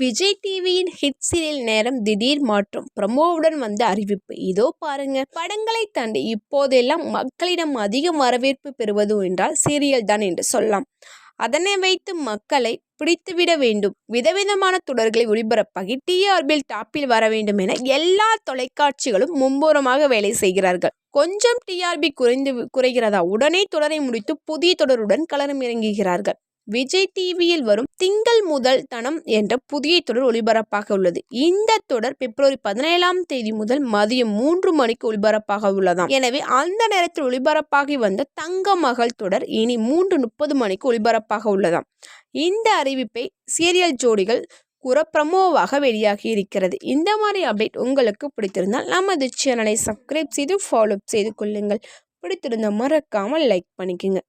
விஜய் டிவியின் hit serial நேரம் திடீர் மாற்றம். பிரமோவுடன் வந்த அறிவிப்பு. இதோ பாருங்க. படங்களை தாண்டி இப்போதெல்லாம் மக்களிடம் அதிக வரவேற்பு பெறுவது என்றால் சீரியல் தான் என்று சொல்லலாம். அதனை வைத்து மக்களை பிடித்துவிட வேண்டும். விதவிதமான தொடர்களை ஒளிபரப்பாகி டிஆர்பியில் டாப்பில் வர வேண்டும் என எல்லா தொலைக்காட்சிகளும் மும்புறமாக வேலை செய்கிறார்கள். கொஞ்சம் டிஆர்பி குறைந்து குறைகிறதா? உடனே தொடரை முடித்து புதிய தொடருடன் கலரும் இறங்குகிறார்கள் விஜய் டிவியில் வரும் திங் முதல் தனம் என்ற புதிய தொடர் ஒளிபரப்பாக உள்ளது. இந்த தொடர் பிப்ரவரி பதினேழாம் தேதி முதல் மதியம் மூன்று மணிக்கு ஒளிபரப்பாக உள்ளதாம். எனவே அந்த நேரத்தில் ஒளிபரப்பாகி வந்த தங்க மகள் தொடர் இனி மூன்று முப்பது மணிக்கு ஒளிபரப்பாக உள்ளதாம். இந்த அறிவிப்பை சீரியல் ஜோடிகள் கூற ப்ரமோவாக வெளியாகி இருக்கிறது. இந்த மாதிரி அப்டேட் உங்களுக்கு பிடித்திருந்தால் நமது சேனலை சப்ஸ்கிரைப் செய்து ஃபாலோ செய்து கொள்ளுங்கள். பிடித்திருந்த மறக்காமல் லைக் பண்ணிக்கோங்க.